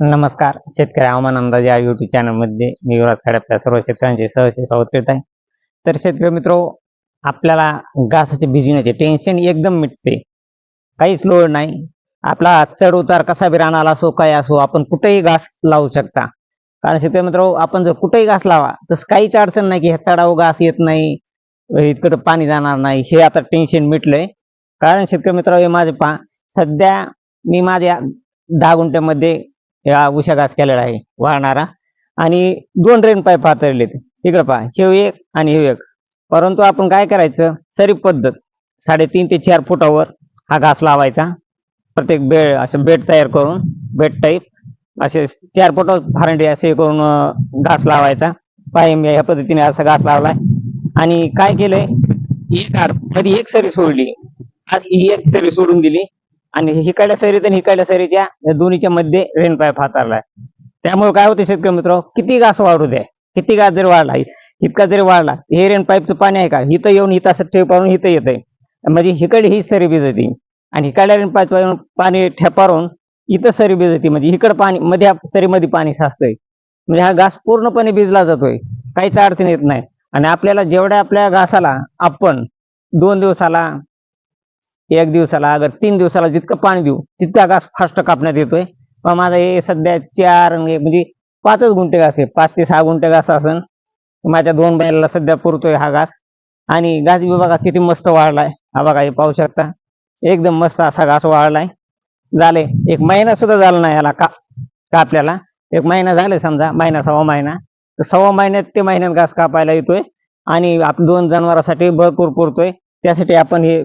नमस्कार. शेतकरी हवामान अंदाज या युट्यूब चॅनलमध्ये मी युवराज खडे आपल्या सर्व शेतकऱ्यांचे सहज स्वागत करत आहे. तर शेतकरी मित्र आपल्याला घासाचे भिजण्याचे टेन्शन एकदम मिटते. काहीच लोड नाही. आपला चढ उतार कसा बी राहणार असो काय असो आपण कुठेही घास लावू शकता. कारण शेतकरी मित्र आपण जर कुठेही घास लावा तर काहीच अडचण नाही की हे चढाव घास येत नाही इतकं तर पाणी जाणार नाही हे आता टेन्शन मिटलंय. कारण शेतकरी मित्र हे माझे पा सध्या मी माझ्या दहा गुंठ्यामध्ये या उशाघास केलेला आहे वाहणारा. आणि दोन रेन पाईप हातरलेत इकडं पहा हे एक आणि हे एक. परंतु आपण काय करायचं? सरी पद्धत. साडेतीन ते चार फुटावर हा घास लावायचा. प्रत्येक बेड असं बेड तयार करून बेड टाईप असे चार फुटावर फारंडी असे करून घास लावायचा. पायम या पद्धतीने असा घास लावलाय. आणि काय केलंय? एक आडमध्ये एक सरी सोडली. आज ही एक सरी सोडून दिली. आणि हिकडल्या सरीत आणि हिकडल्या सरीच्या दोन्हीच्या मध्ये रेन पाईप हातारलाय त्यामुळे काय होतं शेतकरी मित्र? किती घास वाढू द्या. किती घास जरी वाढला इतका जरी वाढला हे रेन पाईपचं पाणी आहे का? इथं येऊन इथं असं ठेव पाडून इथं येतंय. म्हणजे हिकडे ही सरी भिजती. आणि हिकडल्या रेन पाईप पाणी ठेपारून इथं सरी होती म्हणजे इकडं पाणी मध्ये सरीमध्ये पाणी साचतंय. म्हणजे हा घास पूर्णपणे भिजला जातोय. काहीच अडचण येत नाही. आणि आपल्याला जेवढ्या आपल्या घासाला आपण दोन दिवसाला एक दिवसाला अगर तीन दिवसाला जितकं पाणी देऊ तितका घास फास्ट कापण्यात येतोय. पण माझा हे सध्या चार म्हणजे पाचच गुंठे घास आहे पाच ते सहा गुंठे घास असन. माझ्या दोन बैलाला सध्या पुरतोय हा घास. आणि घास विभागा किती मस्त वाढलाय. हा बघा हे पाहू शकता. एकदम मस्त असा घास वाढलाय. झाले. एक महिना सुद्धा झाला नाही याला का कापल्याला. एक महिना झाले समजा महिना सव्वा महिना. तर सव्वा महिन्यात ते महिन्यात घास कापायला येतोय. आणि आप दोन जनावरांसाठी भरपूर पुरतोय. त्यासाठी आपण हे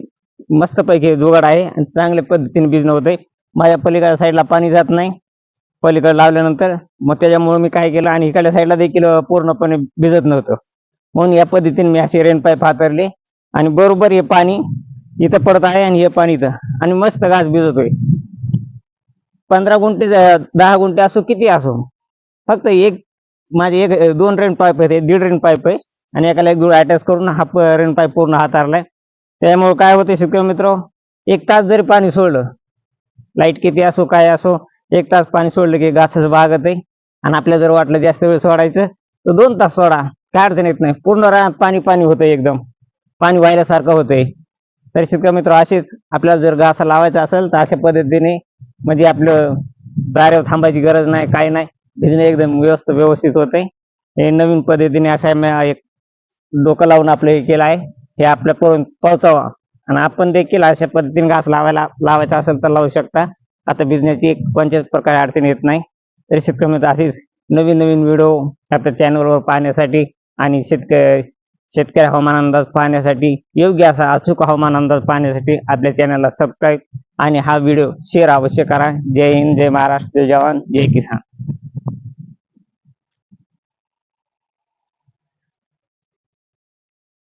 मस्तपैकी जुगाड आहे आणि चांगल्या पद्धतीने बिजणं होते माझ्या पलीकडच्या साईडला पाणी जात नाही. पलीकडे लावल्यानंतर मग त्याच्यामुळे मी काय केलं आणि इकडल्या साईडला देखील पूर्णपणे भिजत नव्हतं. म्हणून या पद्धतीने मी असे रेन पाईप हातरले आणि बरोबर हे पाणी इथं पडत आहे आणि हे पाणी इथं. आणि मस्त घास भिजतोय. पंधरा गुंठे दहा गुंठे असो किती असो फक्त एक माझे एक दोन रेन पाईप आहेत दीड रेन पाईप आहे. आणि एकाला एक दूर अटॅच करून हा रेन पाईप पूर्ण हातारलाय. त्यामुळे काय होते शेतकरी मित्र? एक तास जरी पाणी सोडलं लाइट किती असो काय असो एक तास पाणी सोडलं की घासच भागत आहे. आणि आपल्या जर वाटलं जास्त वेळ सोडायचं तर दोन तास सोडा. काय अडचण येत नाही. पूर्ण रानात पाणी पाणी होतंय एकदम. पाणी व्हायल्यासारखं होतंय. तर शेतकरी मित्र असेच आपल्याला जर घासा लावायचा असेल तर अशा पद्धतीने म्हणजे आपलं दाऱ्यावर थांबायची गरज नाही काय नाही. भिजणे एकदम व्यवस्थित व्यवस्थित होते हे नवीन पद्धतीने अशा एक डोकं लावून आपलं हे केलं आहे. हे आपल्या पोहोचावा. आणि आपण देखील अशा पद्धतीने घास लावायला लावायचा असेल तर लावू शकता. आता बिझनेसची कोणत्याच प्रकारे अडचण येत नाही. तरी शेतकरी मित्र अशीच नवीन नवीन व्हिडिओ आपल्या चॅनलवर पाहण्यासाठी आणि शेतकरी शेतकरी हवामान अंदाज पाहण्यासाठी योग्य असा अचूक हवामान अंदाज पाहण्यासाठी आपल्या चॅनलला सबस्क्राईब आणि हा व्हिडिओ शेअर अवश्य करा. जय हिंद जय महाराष्ट्र जय जवान जय किसान.